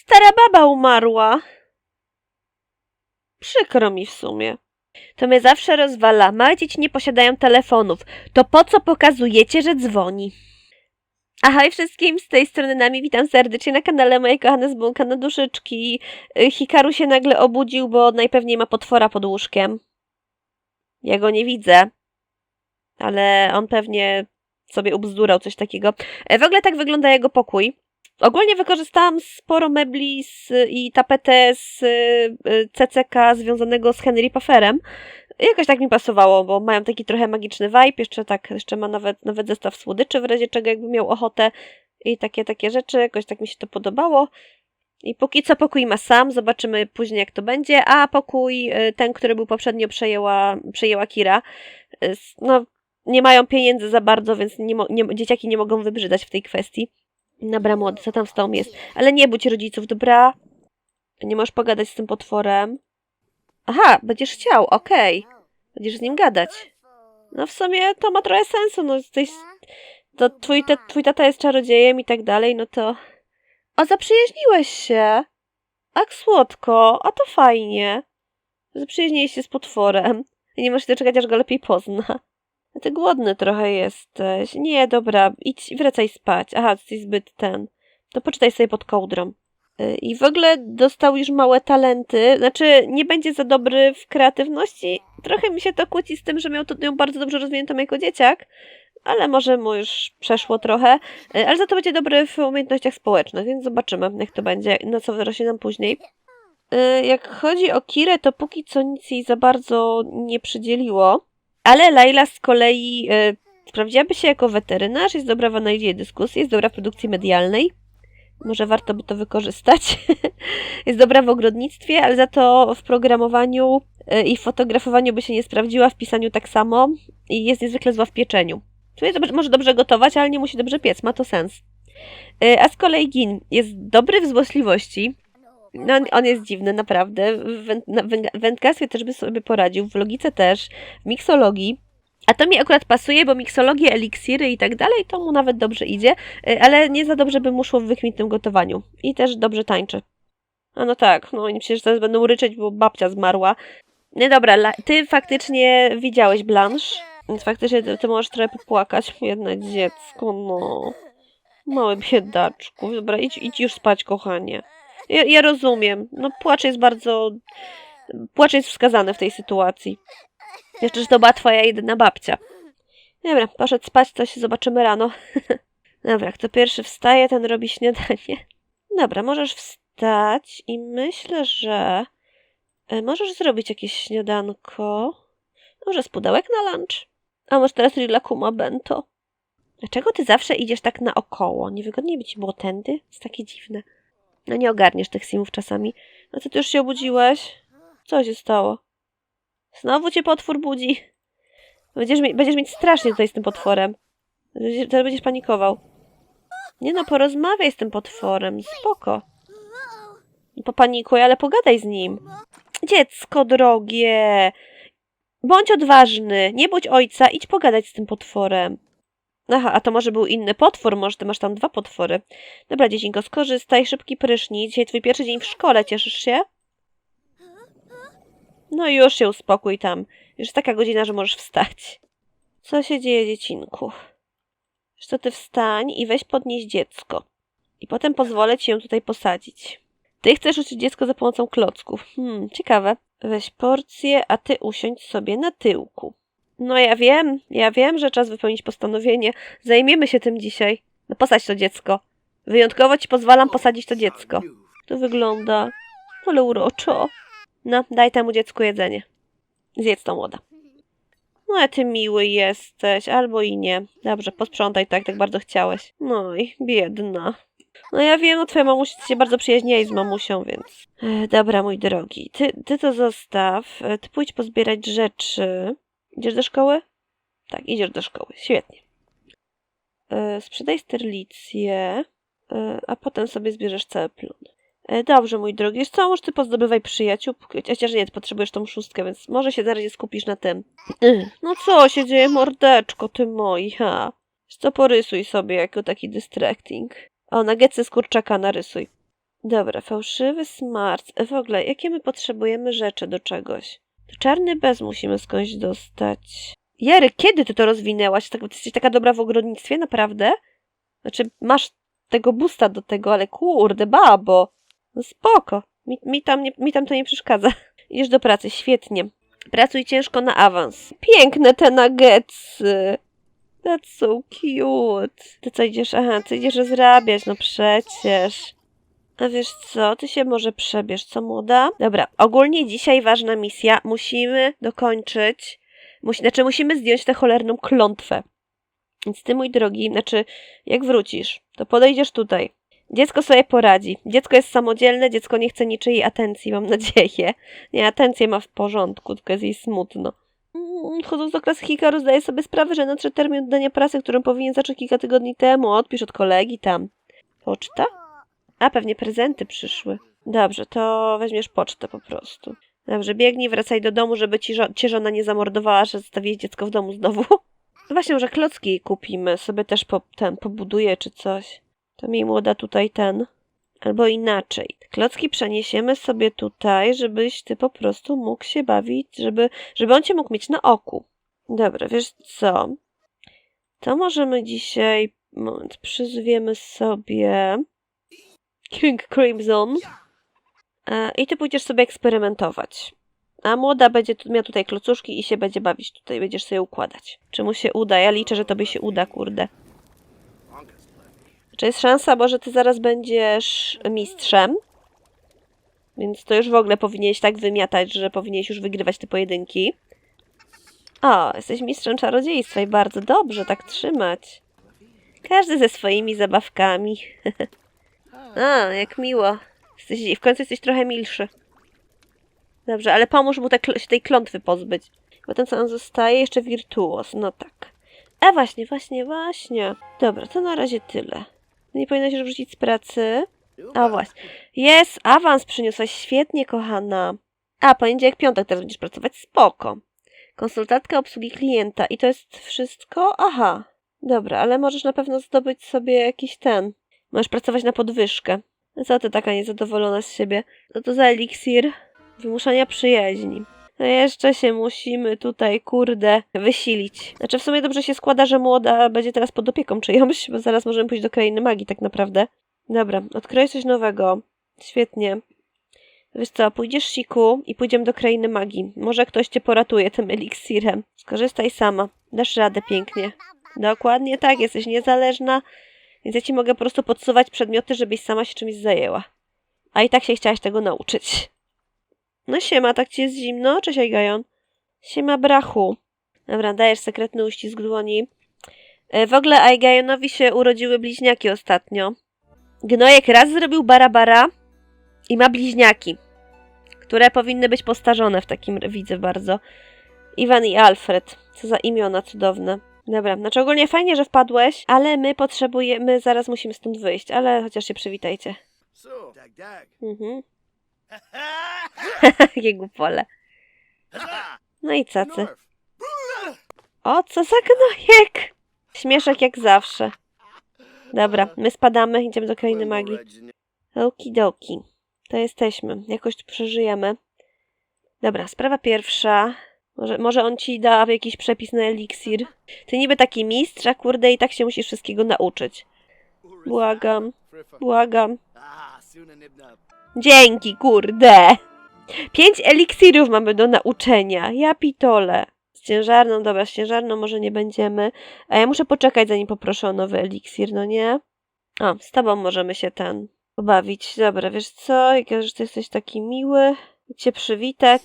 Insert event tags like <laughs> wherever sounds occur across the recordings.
Stara baba umarła. Przykro mi w sumie. To mnie zawsze rozwala. Małe dzieci nie posiadają telefonów. To po co pokazujecie, że dzwoni? Ahoj wszystkim, z tej strony Nami, witam serdecznie na kanale mojej kochane zbunka na duszyczki. Y, Hikaru się nagle obudził, bo najpewniej ma potwora pod łóżkiem. Ja go nie widzę, ale on pewnie sobie ubzdurał coś takiego. E, W ogóle tak wygląda jego pokój. Ogólnie wykorzystałam sporo mebli z, i tapetę z y, CCK związanego z Henry Pufferem. Jakoś tak mi pasowało, bo mają taki trochę magiczny vibe, jeszcze tak, jeszcze ma nawet, nawet zestaw słodyczy w razie czego jakby miał ochotę i takie, takie rzeczy, jakoś tak mi się to podobało. I póki co pokój ma sam, zobaczymy później jak to będzie, a pokój, y, ten, który był poprzednio przejęła, przejęła Kira, y, no nie mają pieniędzy za bardzo, więc nie, nie, dzieciaki nie mogą wybrzydać w tej kwestii. Dobra, młody, co tam z tą jest? Ale nie budź rodziców, dobra? Nie możesz pogadać z tym potworem. Aha, będziesz chciał, okej. Będziesz z nim gadać. No w sumie to ma trochę sensu, no jesteś... To twój, te, twój tata jest czarodziejem i tak dalej, no to... O, zaprzyjaźniłeś się! Ak słodko, a to fajnie. Zaprzyjaźniłeś się z potworem. I nie możesz się doczekać, aż go lepiej pozna. Ty głodny trochę jesteś. Nie, dobra, idź, wracaj spać. Aha, jesteś zbyt ten. To poczytaj sobie pod kołdrą. Y, I w ogóle dostał już małe talenty. Znaczy, nie będzie za dobry w kreatywności. Trochę mi się to kłóci z tym, że miał to ją bardzo dobrze rozwiniętą jako dzieciak, ale może mu już przeszło trochę. Y, Ale za to będzie dobry w umiejętnościach społecznych, więc zobaczymy, jak to będzie, na co wyrośnie nam później. Y, Jak chodzi o Kirę, to póki co nic jej za bardzo nie przydzieliło. Ale Laila z kolei y, sprawdziłaby się jako weterynarz, jest dobra w analizie dyskusji, jest dobra w produkcji medialnej. Może warto by to wykorzystać. <laughs> jest dobra w ogrodnictwie, ale za to w programowaniu y, i fotografowaniu by się nie sprawdziła, w pisaniu tak samo i jest niezwykle zła w pieczeniu. Czyli dobrze, może dobrze gotować, ale nie musi dobrze piec, ma to sens. Y, A z kolei Gin jest dobry w złośliwości, no, on- jest dziwny, naprawdę. W, wędkarstwie też by sobie poradził, w logice też, w miksologii. A to mi akurat pasuje, bo miksologie, eliksiry i tak dalej, to mu nawet dobrze idzie, y, ale nie za dobrze by mu szło w wykwintnym gotowaniu. I też dobrze tańczy. A no tak, no oni przecież teraz będą ryczeć, bo babcia zmarła. Nie dobra, ty faktycznie widziałeś Blanche, więc faktycznie ty, ty możesz trochę popłakać. Jedno dziecko, no. Mały biedaczku. Dobra, idź, idź już spać, kochanie. Ja, ja rozumiem. No płacz jest bardzo... Płacz jest wskazany w tej sytuacji. Jeszcze, że to była twoja jedyna babcia. Dobra, poszedł spać, to się zobaczymy rano. <laughs> Dobra, kto pierwszy wstaje, ten robi śniadanie. Dobra, możesz wstać i myślę, że e, możesz zrobić jakieś śniadanko. Może z pudełek na lunch? A może teraz rilakuma bento? Dlaczego ty zawsze idziesz tak naokoło? Niewygodnie by ci było tędy? Jest takie dziwne. No nie ogarniesz tych simów czasami. No to ty już się obudziłeś? Co się stało? Znowu cię potwór budzi. Będziesz, mi- będziesz mieć strasznie tutaj z tym potworem. Teraz będziesz panikował. Nie no, porozmawiaj z tym potworem, spoko. Popanikuj, ale pogadaj z nim. Dziecko drogie, bądź odważny, nie bądź ojca, idź pogadać z tym potworem. Aha, a to może był inny potwór, może ty masz tam dwa potwory. Dobra, dziecinko, skorzystaj, szybki prysznic. Dzisiaj twój pierwszy dzień w szkole, cieszysz się? No już się uspokój tam. Już taka godzina, że możesz wstać. Co się dzieje, dziecinku? Co, ty wstań i weź podnieść dziecko. I potem pozwolę ci ją tutaj posadzić. Ty chcesz uczyć dziecko za pomocą klocków. Hmm, ciekawe. Weź porcję, a ty usiądź sobie na tyłku. No ja wiem, ja wiem, że czas wypełnić postanowienie. Zajmiemy się tym dzisiaj. No posadź to dziecko. Wyjątkowo ci pozwalam posadzić to dziecko. To wygląda, ale uroczo. No, daj temu dziecku jedzenie. Zjedz to młoda. No, a ty miły jesteś, albo i nie. Dobrze, posprzątaj tak, tak bardzo chciałeś. No i biedna. No ja wiem, no twoja mamusia się bardzo przyjaźniła z mamusią, więc... E, dobra, mój drogi, ty, ty to zostaw. E, Ty pójdź pozbierać rzeczy. Idziesz do szkoły? Tak, idziesz do szkoły. Świetnie. E, sprzedaj sterlicję, e, a potem sobie zbierzesz cały plon. E, Dobrze, mój drogi. Co, może ty pozdobywaj przyjaciół, chociaż nie, ty potrzebujesz tą szóstkę, więc może się na razie skupisz na tym. No co się dzieje, mordeczko, ty moja? Wiesz Co porysuj sobie jako taki distracting. O, na z kurczaka narysuj. Dobra, fałszywy smart. W ogóle, jakie my potrzebujemy rzeczy do czegoś? To czarny bez musimy skądś dostać. Jery, kiedy ty to rozwinęłaś? Tak, ty jesteś taka dobra w ogrodnictwie, naprawdę? Znaczy, masz tego busta do tego, ale kurde, babo. No spoko. Mi, mi, tam, nie, mi tam to nie przeszkadza. <laughs> Idziesz do pracy, świetnie. Pracuj ciężko na awans. Piękne te nuggetsy. That's so cute. Ty co idziesz? Aha, ty idziesz rozrabiać, no przecież. A wiesz co, ty się może przebierz, co młoda? Dobra, ogólnie dzisiaj ważna misja. Musimy dokończyć, musi, znaczy musimy zdjąć tę cholerną klątwę. Więc ty, mój drogi, znaczy, jak wrócisz, to podejdziesz tutaj. Dziecko sobie poradzi. Dziecko jest samodzielne, dziecko nie chce niczyjej atencji, mam <laughs> nadzieję. Nie, atencję ma w porządku, tylko jest jej smutno. Mm, Chodząc do klasy Hikaru zdaje sobie sprawę, że nadszedł termin oddania prasy, którą powinien zacząć kilka tygodni temu. Odpisz od kolegi tam. Poczta? A, pewnie prezenty przyszły. Dobrze, to weźmiesz pocztę po prostu. Dobrze, biegnij, wracaj do domu, żeby ci żo- cię żona nie zamordowała, że zostawiłeś dziecko w domu znowu. <laughs> No właśnie, może klocki kupimy, sobie też po, ten pobuduję czy coś. To mi młoda tutaj ten. Albo inaczej. Klocki przeniesiemy sobie tutaj, żebyś ty po prostu mógł się bawić, żeby, żeby on cię mógł mieć na oku. Dobra, wiesz co? To możemy dzisiaj. Moment, przyzwiemy sobie. King Crimson. E, I ty pójdziesz sobie eksperymentować. A młoda będzie miała tutaj klocuszki i się będzie bawić tutaj. Będziesz sobie układać. Czy mu się uda? Ja liczę, że tobie się uda, kurde. Czy jest szansa, bo że ty zaraz będziesz mistrzem? Więc to już w ogóle powinieneś tak wymiatać, że powinieneś już wygrywać te pojedynki. O, jesteś mistrzem czarodziejstwa i bardzo dobrze tak trzymać. Każdy ze swoimi zabawkami. <laughs> A, jak miło. Jesteś, w końcu jesteś trochę milszy. Dobrze, ale pomóż mu te, tej klątwy pozbyć. Potem co on zostaje? Jeszcze wirtuos. No tak. A właśnie, właśnie, właśnie. Dobra, to na razie tyle. Nie powinnaś już wrócić z pracy. A właśnie. Jest, awans przyniosłaś. Świetnie, kochana. A, poniedziałek, piątek teraz będziesz pracować. Spoko. Konsultantka obsługi klienta. I to jest wszystko? Aha. Dobra, ale możesz na pewno zdobyć sobie jakiś ten. Możesz pracować na podwyżkę. Co ty taka niezadowolona z siebie? No to za eliksir wymuszania przyjaźni. No jeszcze się musimy tutaj, kurde, wysilić. Znaczy w sumie dobrze się składa, że młoda będzie teraz pod opieką czyjąś, bo zaraz możemy pójść do krainy magii tak naprawdę. Dobra, odkryję coś nowego. Świetnie. Wiesz co, pójdziesz siku i pójdziemy do krainy magii. Może ktoś cię poratuje tym eliksirem. Skorzystaj sama. Dasz radę pięknie. Dokładnie tak, jesteś niezależna, więc ja ci mogę po prostu podsuwać przedmioty, żebyś sama się czymś zajęła. A i tak się chciałaś tego nauczyć. No siema, tak ci jest zimno? Cześć Aigajon. Siema brachu. Dobra, dajesz sekretny uścisk dłoni. E, W ogóle Aigajonowi się urodziły bliźniaki ostatnio. Gnojek raz zrobił barabara i ma bliźniaki, które powinny być postarzone w takim widzę bardzo. Iwan i Alfred. Co za imiona cudowne. Dobra, znaczy ogólnie fajnie, że wpadłeś, ale my potrzebujemy, zaraz musimy stąd wyjść, ale chociaż się przywitajcie. So, dag dag. Mhm. <laughs> <laughs> Jakie głupole. No i cacy. O, co za gnojek! Śmieszek jak zawsze. Dobra, my spadamy, idziemy do krainy magii. Okidoki. To jesteśmy. Jakoś tu przeżyjemy. Dobra, sprawa pierwsza. Może, może on ci da jakiś przepis na eliksir. Ty niby taki mistrz, a kurde i tak się musisz wszystkiego nauczyć. Błagam, błagam. Dzięki, kurde! Pięć eliksirów mamy do nauczenia. Ja pitole. Z ciężarną, dobra, z ciężarną może nie będziemy. A ja muszę poczekać, zanim poproszę o nowy eliksir, no nie? O, z tobą możemy się ten pobawić. Dobra, wiesz co? Jak że ty jesteś taki miły. I cię przywitać.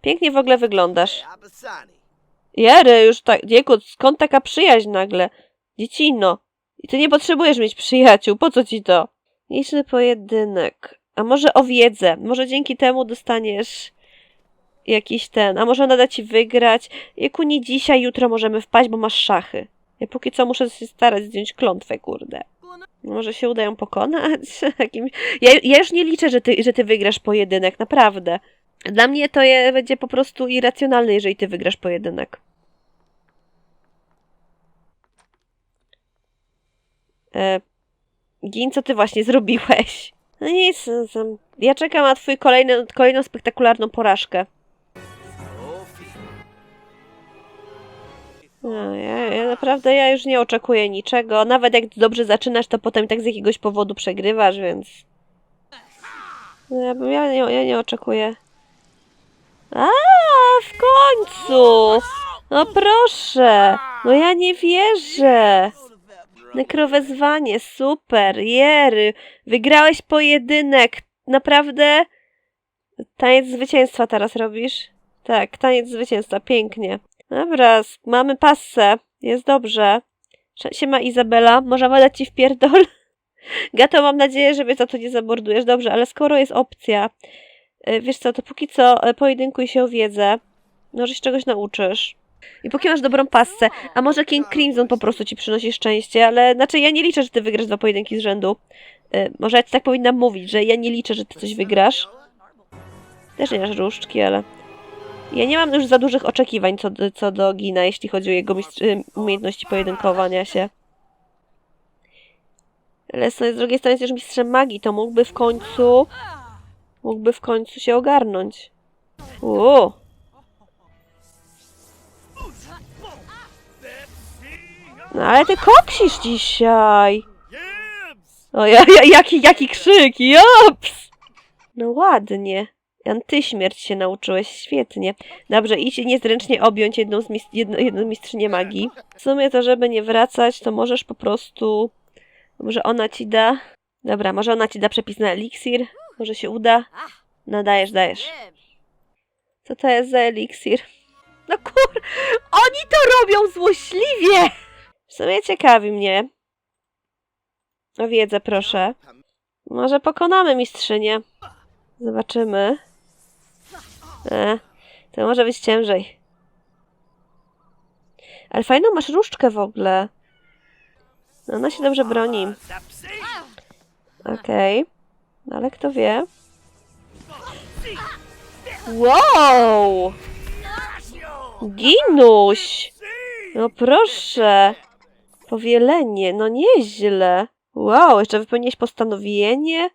Pięknie w ogóle wyglądasz. Jery, już tak, Diego, skąd taka przyjaźń nagle? Dziecino. I ty nie potrzebujesz mieć przyjaciół, po co ci to? Liczny pojedynek. A może o wiedzę? Może dzięki temu dostaniesz jakiś ten, a może nada ci wygrać? Jaku nie dzisiaj, jutro możemy wpaść, bo masz szachy. Ja póki co muszę się starać zdjąć klątwę, kurde. Może się uda ją pokonać? <laughs> Ja, ja już nie liczę, że ty, że ty wygrasz pojedynek, naprawdę. Dla mnie to je, będzie po prostu irracjonalne, jeżeli ty wygrasz pojedynek. E, Gin, co ty właśnie zrobiłeś? No nic, no ja czekam na twój kolejny, kolejną spektakularną porażkę. No, ja, ja naprawdę ja już nie oczekuję niczego. Nawet jak dobrze zaczynasz, to potem tak z jakiegoś powodu przegrywasz, więc. No, ja, ja, nie, ja nie oczekuję. A, w końcu! No proszę! No ja nie wierzę! Nekrowezwanie, super, jery, wygrałeś pojedynek, naprawdę? Taniec zwycięstwa teraz robisz? Tak, taniec zwycięstwa, pięknie. Dobra, mamy passę, jest dobrze. Siema Izabela, możemy dać ci w pierdol? <laughs> Gato, mam nadzieję, że mnie za to nie zamordujesz. Dobrze, ale skoro jest opcja, y, wiesz co, to póki co y, pojedynkuj się o wiedzę, może się czegoś nauczysz. I póki masz dobrą passę, a może King Crimson po prostu ci przynosi szczęście, ale znaczy ja nie liczę, że ty wygrasz dwa pojedynki z rzędu. Y, może ja ci tak powinnam mówić, że ja nie liczę, że ty coś wygrasz. Też nie masz różdżki, ale... Ja nie mam już za dużych oczekiwań co, do- co do Gina, jeśli chodzi o jego y, umiejętności pojedynkowania się. Z z drugiej strony jest już mistrzem magii, to mógłby w końcu... Mógłby w końcu się ogarnąć. Uuu. No ale ty koksisz dzisiaj. O, ja, ja, jaki, jaki krzyk, jops! No ładnie. Antyśmierć się nauczyłeś, świetnie. Dobrze, idź niezręcznie objąć jedną z mis- jedno, mistrzynię magii. W sumie to, żeby nie wracać, to możesz po prostu... Może ona ci da... Dobra, może ona ci da przepis na eliksir? Może się uda? No dajesz, dajesz. Co to jest za eliksir? No kur... Oni to robią złośliwie! W sumie ciekawi mnie. O wiedzę, proszę. Może pokonamy mistrzynię. Zobaczymy. E, to może być ciężej. Ale fajną masz różdżkę w ogóle. No, ona się dobrze broni. Okej. No, ale kto wie? Wow! Ginuś! No proszę! Powielenie, no nieźle. Wow, jeszcze wypełniłeś postanowienie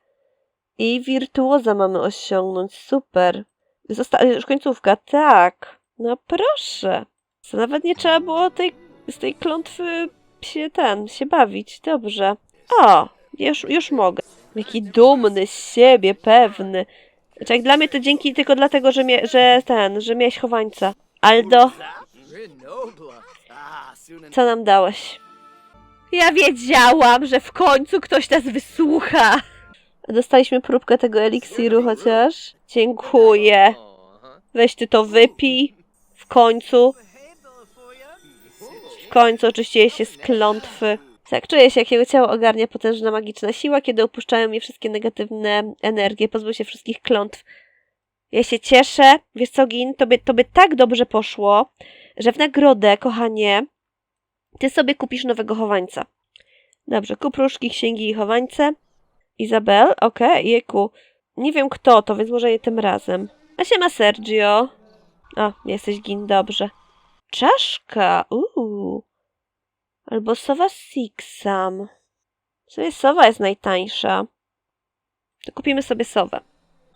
i wirtuoza mamy osiągnąć. Super. Zosta- już końcówka, tak. No proszę. Co, nawet nie trzeba było tej, z tej klątwy się ten, się bawić. Dobrze. O, już, już mogę. Jaki dumny z siebie, pewny. Znaczy, jak dla mnie to dzięki tylko dlatego, że, mia- że ten, że miałeś chowańca. Aldo, co nam dałeś? Ja wiedziałam, że w końcu ktoś nas wysłucha. Dostaliśmy próbkę tego eliksiru chociaż. Dziękuję. Weź ty to wypij. W końcu. W końcu oczyściłeś się z klątwy. Tak, czuję się, jak jego ciało ogarnia potężna magiczna siła, kiedy opuszczają mnie wszystkie negatywne energie, pozbył się wszystkich klątw. Ja się cieszę. Wiesz co, Gin, tobie, tobie tak dobrze poszło, że w nagrodę, kochanie, ty sobie kupisz nowego chowańca. Dobrze, kup różki, księgi i chowańce. Izabel, okej, jeku. Nie wiem kto to, więc może je tym razem. A się ma Sergio. O, jesteś gin, dobrze. Czaszka, uuu. Albo sowa Sixam. W sumie sowa jest najtańsza. To kupimy sobie sowę.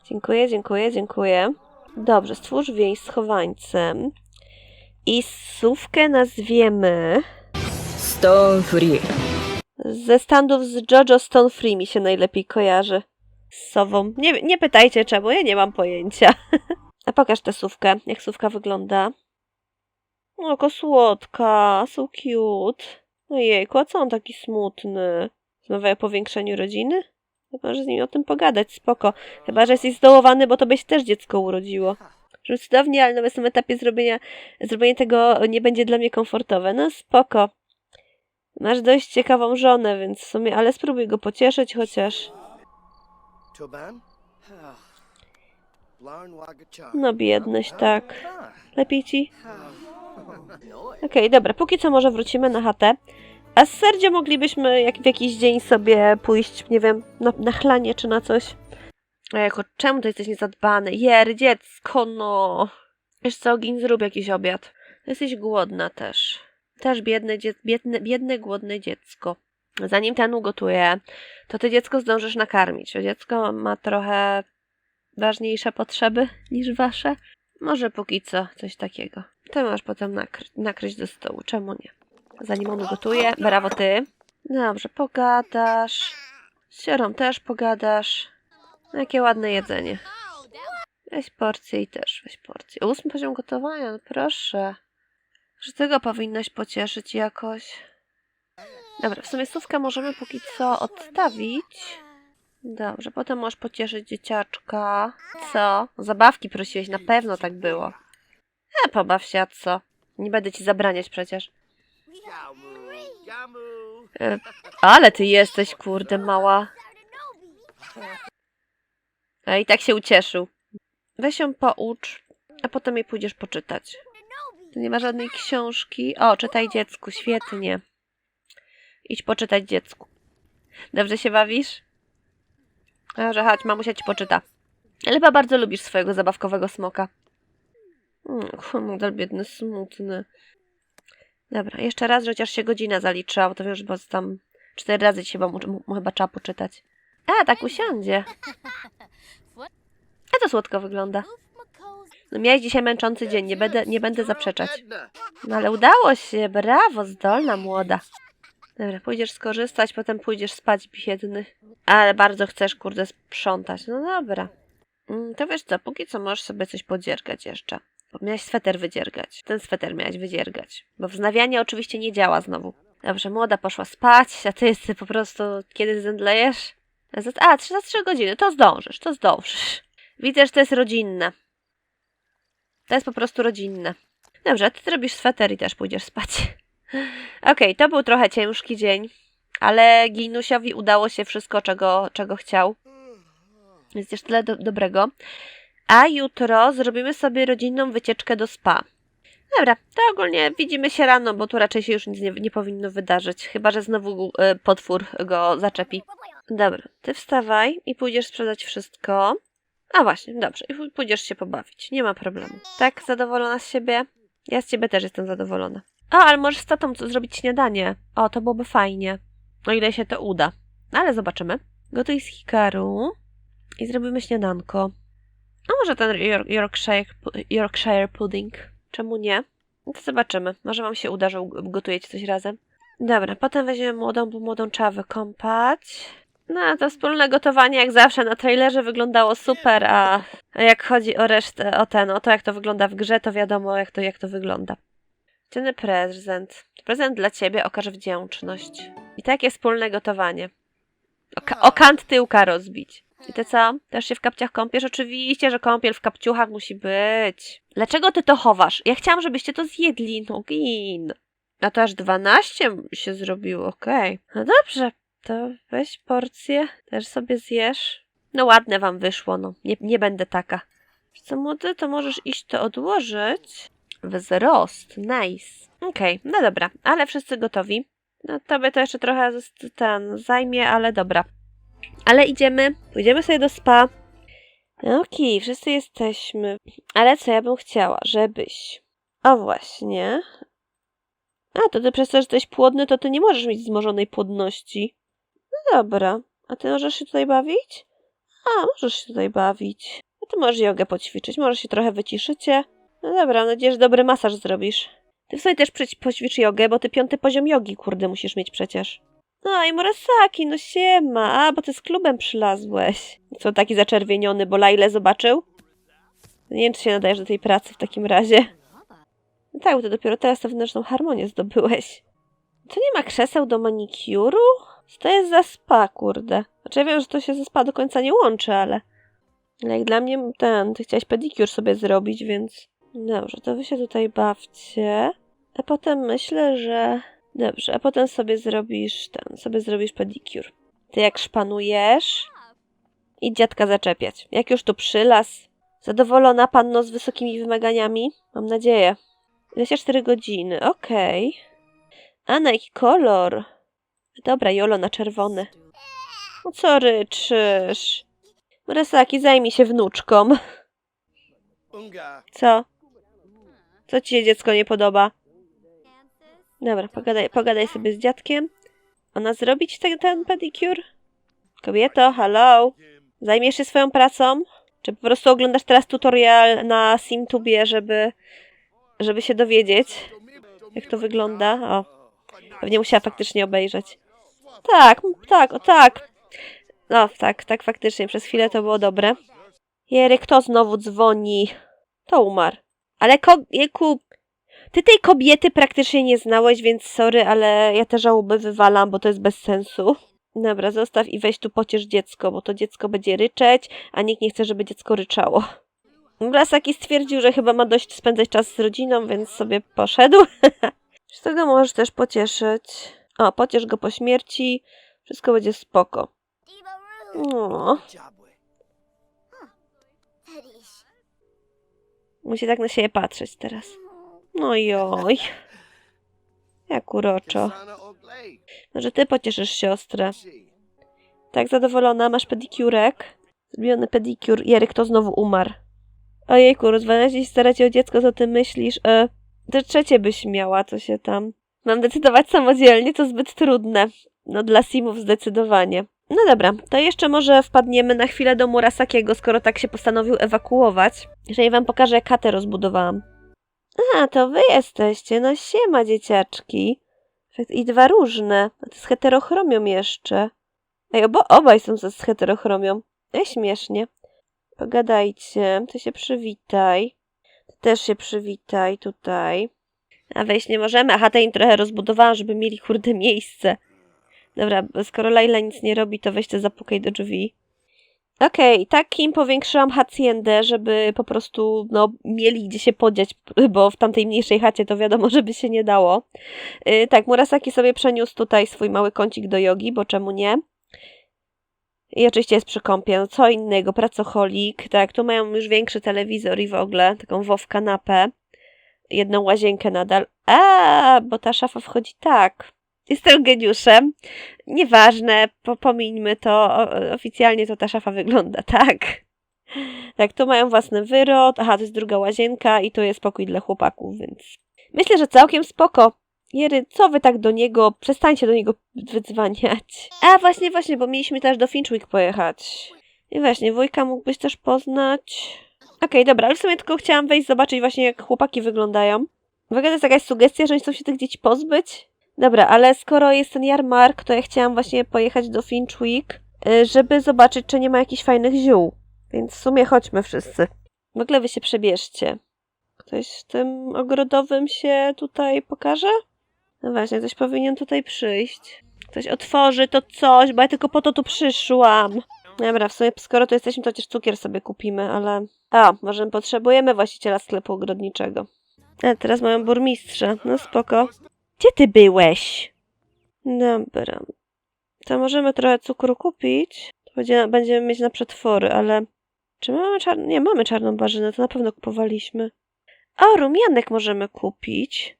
Dziękuję, dziękuję, dziękuję. Dobrze, stwórz więź z chowańcem. I sówkę nazwiemy... Stone Free. Ze standów z Jojo Stone Free mi się najlepiej kojarzy. Z sową. Nie, nie pytajcie czemu, ja nie mam pojęcia. <laughs> A pokaż tę sówkę, jak sówka wygląda. O, jaka słodka, so cute. Ojejku, a co on taki smutny? Rozmawia o powiększeniu rodziny? Chyba, że z nim o tym pogadać, spoko. Chyba, że jesteś zdołowany, bo to byś też dziecko urodziło. Cudownie, ale na obecnym etapie zrobienia, zrobienie tego nie będzie dla mnie komfortowe. No spoko. Masz dość ciekawą żonę, więc w sumie, ale spróbuj go pocieszyć chociaż. No biedność, tak. Lepiej ci? Okej, dobra, póki co może wrócimy na chatę. A z Sergio moglibyśmy jak, w jakiś dzień sobie pójść, nie wiem, na, na chlanie czy na coś. A jako, czemu to jesteś niezadbany? Jer, dziecko, no. Wiesz co, Gin, zrób jakiś obiad. Jesteś głodna też. Też biedne, biedne, biedne, głodne dziecko. zanim ten ugotuje, to ty dziecko zdążysz nakarmić. To dziecko ma trochę ważniejsze potrzeby niż wasze. Może póki co coś takiego. Ty masz potem nakry nakryć do stołu. Czemu nie? Zanim on ugotuje, brawo ty. Dobrze, pogadasz. Z siorą też pogadasz. No, Jakie ładne jedzenie. Weź porcję i też weź porcję. Ósmy poziom gotowania, no proszę. Że tego powinnaś pocieszyć jakoś. Dobra, w sumie słówkę możemy póki co odstawić. Dobrze, potem możesz pocieszyć dzieciaczka. Co? Zabawki prosiłeś, na pewno tak było. E, pobaw się, a co? Nie będę ci zabraniać przecież. E, ale ty jesteś, kurde, mała. A i tak się ucieszył. Weź ją poucz, a potem jej pójdziesz poczytać. Tu nie ma żadnej książki. O, czytaj dziecku, świetnie. Idź poczytać dziecku. Dobrze się bawisz? Dobrze, chodź, mamusia ci poczyta. Chyba bardzo lubisz swojego zabawkowego smoka. Mm, model biedny, smutny. Dobra, jeszcze raz, że chociaż się godzina zaliczyła, to wiesz, bo tam cztery razy ci chyba mu, mu chyba trzeba poczytać. A, tak usiądzie. <laughs> A to słodko wygląda. No miałeś dzisiaj męczący dzień, nie będę, nie będę zaprzeczać. No ale udało się, brawo, zdolna młoda. Dobra, pójdziesz skorzystać, potem pójdziesz spać, biedny. Ale bardzo chcesz, kurde, sprzątać. No dobra. Mm, To wiesz co, póki co możesz sobie coś podziergać jeszcze. Bo miałeś sweter wydziergać. Ten sweter miałeś wydziergać. Bo wznawianie oczywiście nie działa znowu. Dobrze, młoda poszła spać, a ty jesteś po prostu... Kiedy zemdlejesz? A, za trzy godziny. To zdążysz, to zdążysz. Widzę, że to jest rodzinne. To jest po prostu rodzinne. Dobrze, ty robisz sweter i też pójdziesz spać. <laughs> Okej, to był trochę ciężki dzień, ale Ginusiowi udało się wszystko, czego, czego chciał. Jest jeszcze tyle do, dobrego. A jutro zrobimy sobie rodzinną wycieczkę do spa. Dobra, to ogólnie widzimy się rano, bo tu raczej się już nic nie, nie powinno wydarzyć, chyba że znowu e, potwór go zaczepi. Dobra, ty wstawaj i pójdziesz sprzedać wszystko. A właśnie, dobrze, i pój- pójdziesz się pobawić, nie ma problemu. Tak, zadowolona z siebie? Ja z ciebie też jestem zadowolona. O, ale możesz z tatą zrobić śniadanie. O, to byłoby fajnie. O ile się to uda. Ale zobaczymy. Gotuj z Hikaru i zrobimy śniadanko. A może ten York, Yorkshire, Yorkshire pudding? Czemu nie? No To zobaczymy. Może wam się uda, że gotujecie coś razem. Dobra, potem weźmiemy młodą, bo młodą trzeba wykąpać. No, to wspólne gotowanie jak zawsze na trailerze wyglądało super, a jak chodzi o resztę, o ten, o to jak to wygląda w grze, to wiadomo jak to, jak to wygląda. Ceny prezent. Prezent dla ciebie okaże wdzięczność. I takie wspólne gotowanie. O, o kant tyłka rozbić. I ty co? Też się w kapciach kąpiesz? Oczywiście, że kąpiel w kapciuchach musi być. Dlaczego ty to chowasz? Ja chciałam, żebyście to zjedli. No gin. A to aż 12 się zrobiło, okej. No dobrze, to weź porcję, też sobie zjesz. No ładne wam wyszło, no. Nie, nie będę taka. Co młody, to możesz iść to odłożyć. Wzrost, nice. Okej, no dobra, ale wszyscy gotowi. No tobie to jeszcze trochę ten zajmie, ale dobra. Ale idziemy, pójdziemy sobie do spa. Okej, wszyscy jesteśmy. Ale co ja bym chciała, żebyś... O właśnie. A, to ty przez to, że jesteś płodny, to ty nie możesz mieć wzmożonej płodności. Dobra. A ty możesz się tutaj bawić? A, możesz się tutaj bawić. A ty możesz jogę poćwiczyć, może się trochę wyciszycie. No dobra, mam nadzieję, że dobry masaż zrobisz. Ty sobie też poćwicz jogę, bo ty piąty poziom jogi, kurde, musisz mieć przecież. No i Murasaki, no siema. A, bo ty z klubem przylazłeś. Co, taki zaczerwieniony, bo Laile zobaczył? Nie wiem, czy się nadajesz do tej pracy w takim razie. No tak, bo ty dopiero teraz tę wewnętrzną harmonię zdobyłeś. To nie ma krzeseł do manikiuru? Co to jest za spa, kurde? Znaczy ja wiem, że to się ze spa do końca nie łączy, ale... Jak dla mnie ten, ty chciałeś pedicure sobie zrobić, więc... Dobrze, to wy się tutaj bawcie. A potem myślę, że... Dobrze, a potem sobie zrobisz ten, sobie zrobisz pedicure. Ty jak szpanujesz... I dziadka zaczepiać. Jak już tu przylas. Zadowolona panno z wysokimi wymaganiami? Mam nadzieję. 24 godziny, okej. A na jaki kolor? Dobra, Jolo na czerwony. No co ryczysz? Murasaki, zajmij się wnuczką. Co? Co ci się dziecko nie podoba? Dobra, pogadaj, pogadaj sobie z dziadkiem. ona zrobić ten, ten pedicure? Kobieto, hello? Zajmiesz się swoją pracą? Czy po prostu oglądasz teraz tutorial na SimTubie, żeby, żeby się dowiedzieć, jak to wygląda? O, pewnie musiała faktycznie obejrzeć. Tak, tak, o tak. No, tak, tak, faktycznie, przez chwilę to było dobre. Jery, kto znowu dzwoni? To umarł. Ale ko... Jeku, ty tej kobiety praktycznie nie znałeś, więc sorry, ale ja te żałoby wywalam, bo to jest bez sensu. Dobra, zostaw i weź tu pociesz dziecko, bo to dziecko będzie ryczeć, a nikt nie chce, żeby dziecko ryczało. Blasaki stwierdził, że chyba ma dość spędzać czas z rodziną, więc sobie poszedł. <laughs> Z tego możesz też pocieszyć. O, pociesz go po śmierci. Wszystko będzie spoko. No, musi tak na siebie patrzeć teraz. No joj. Jak uroczo. Może ty pocieszysz siostrę. Tak zadowolona, masz pedikurek. Zrobiony pedikur. Jeryk to znowu umarł. Ojejku, rozwalasz się staracie o dziecko, co ty myślisz? E, to trzecie byś miała, co się tam... Mam decydować samodzielnie, to zbyt trudne. No dla simów zdecydowanie. No dobra, to jeszcze może wpadniemy na chwilę do Murasakiego, skoro tak się postanowił ewakuować. Że ja wam pokażę, jak chatę rozbudowałam. A, to wy jesteście, no siema dzieciaczki. I dwa różne, to z heterochromią jeszcze. Ej, obo, obaj są z heterochromią. Ej, śmiesznie. Pogadajcie, ty się przywitaj. Też się przywitaj tutaj. A wejść nie możemy. Aha, im trochę rozbudowałam, żeby mieli kurde miejsce. Dobra, skoro Laila nic nie robi, to weź te zapukaj do drzwi. Okej, tak im powiększyłam haciendę, żeby po prostu, no, mieli gdzie się podziać, bo w tamtej mniejszej chacie to wiadomo, <laughs> żeby się nie dało. Yy, tak, Murasaki sobie przeniósł tutaj swój mały kącik do jogi, bo czemu nie? I oczywiście jest przy kąpie, no co innego, pracocholik, tak, tu mają już większy telewizor i w ogóle, taką WoW kanapę, jedną łazienkę nadal. A, bo ta szafa wchodzi tak. Jestem geniuszem. Nieważne, po, pomińmy to, oficjalnie to ta szafa wygląda <laughs> tak. Tak, tu mają własny wyrod, aha, to jest druga łazienka i tu jest pokój dla chłopaków, więc myślę, że całkiem spoko. Jery, co wy tak do niego? Przestańcie do niego wydzwaniać. A właśnie, właśnie, bo mieliśmy też do Finchwick pojechać. I właśnie, wujka mógłbyś też poznać. Okej, dobra, ale w sumie tylko chciałam wejść zobaczyć właśnie jak chłopaki wyglądają. Uwaga, to jest jakaś sugestia, że oni chcą się tych dzieci pozbyć? Dobra, ale skoro jest ten jarmark, to ja chciałam właśnie pojechać do Finchwick, y, żeby zobaczyć, czy nie ma jakichś fajnych ziół. Więc w sumie chodźmy wszyscy. W ogóle wy się przebierzcie. Ktoś z tym ogrodowym się tutaj pokaże? No właśnie, ktoś powinien tutaj przyjść. Ktoś otworzy to coś, bo ja tylko po to tu przyszłam. Dobra, w sumie skoro tu jesteśmy, to chociaż cukier sobie kupimy, ale... A, może potrzebujemy właściciela sklepu ogrodniczego. A, teraz mają burmistrza. No spoko. Gdzie ty byłeś? Dobra. To możemy trochę cukru kupić. Będziemy mieć na przetwory, ale... Czy my mamy czarną... Nie, mamy czarną barzynę, to na pewno kupowaliśmy. O, rumianek możemy kupić.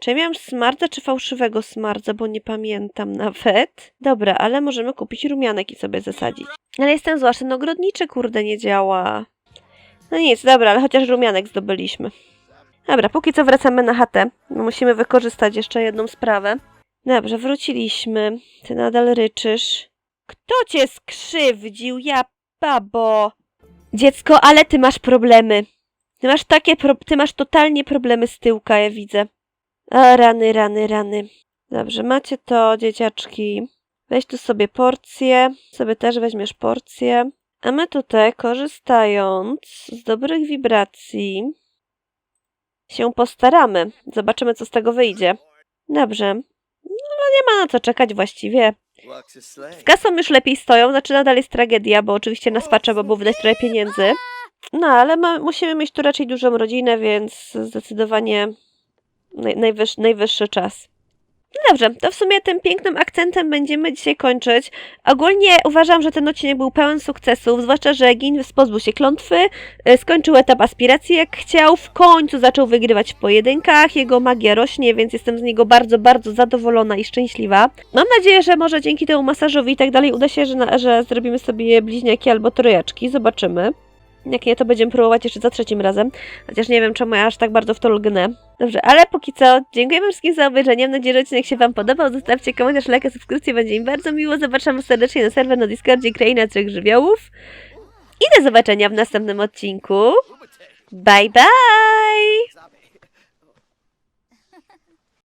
Czy ja miałam smarda, czy fałszywego smarda, bo nie pamiętam nawet. Dobra, ale możemy kupić rumianek i sobie zasadzić. Ale jestem zła, ten ogrodniczy, kurde, nie działa. No nic, dobra, ale chociaż rumianek zdobyliśmy. Dobra, póki co wracamy na chatę. Musimy wykorzystać jeszcze jedną sprawę. Dobrze, wróciliśmy. Ty nadal ryczysz. Kto cię skrzywdził? Ja, babo. Dziecko, ale ty masz problemy. Ty masz takie, pro... ty masz totalnie problemy z tyłka, ja widzę. A, rany, rany, rany. Dobrze, macie to, dzieciaczki. Weź tu sobie porcję. Sobie też weźmiesz porcję. A my tutaj, korzystając z dobrych wibracji, się postaramy. Zobaczymy, co z tego wyjdzie. Dobrze. No, nie ma na co czekać właściwie. Z kasą już lepiej stoją, znaczy nadal jest tragedia, bo oczywiście nas patrzę, bo było wydać trochę pieniędzy. No, ale ma, musimy mieć tu raczej dużą rodzinę, więc zdecydowanie naj, najwyż, najwyższy czas. Dobrze, to w sumie tym pięknym akcentem będziemy dzisiaj kończyć. Ogólnie uważam, że ten odcinek był pełen sukcesów, zwłaszcza, że Gin pozbył się klątwy, y, skończył etap aspiracji jak chciał, w końcu zaczął wygrywać w pojedynkach, jego magia rośnie, więc jestem z niego bardzo, bardzo zadowolona i szczęśliwa. Mam nadzieję, że może dzięki temu masażowi i tak dalej uda się, że, że zrobimy sobie bliźniaki albo trójaczki, zobaczymy. Jak nie, to będziemy próbować jeszcze za trzecim razem. Chociaż nie wiem, czemu ja aż tak bardzo w to lgnę. Dobrze, ale póki co, dziękujemy wszystkim za obejrzenie. Mam nadzieję, że odcinek się Wam podobał. Zostawcie komentarz, lajka, subskrypcję, będzie mi bardzo miło. Zapraszam serdecznie na serwer na Discordzie Kraina Trzech Żywiołów. I do zobaczenia w następnym odcinku. Bye bye!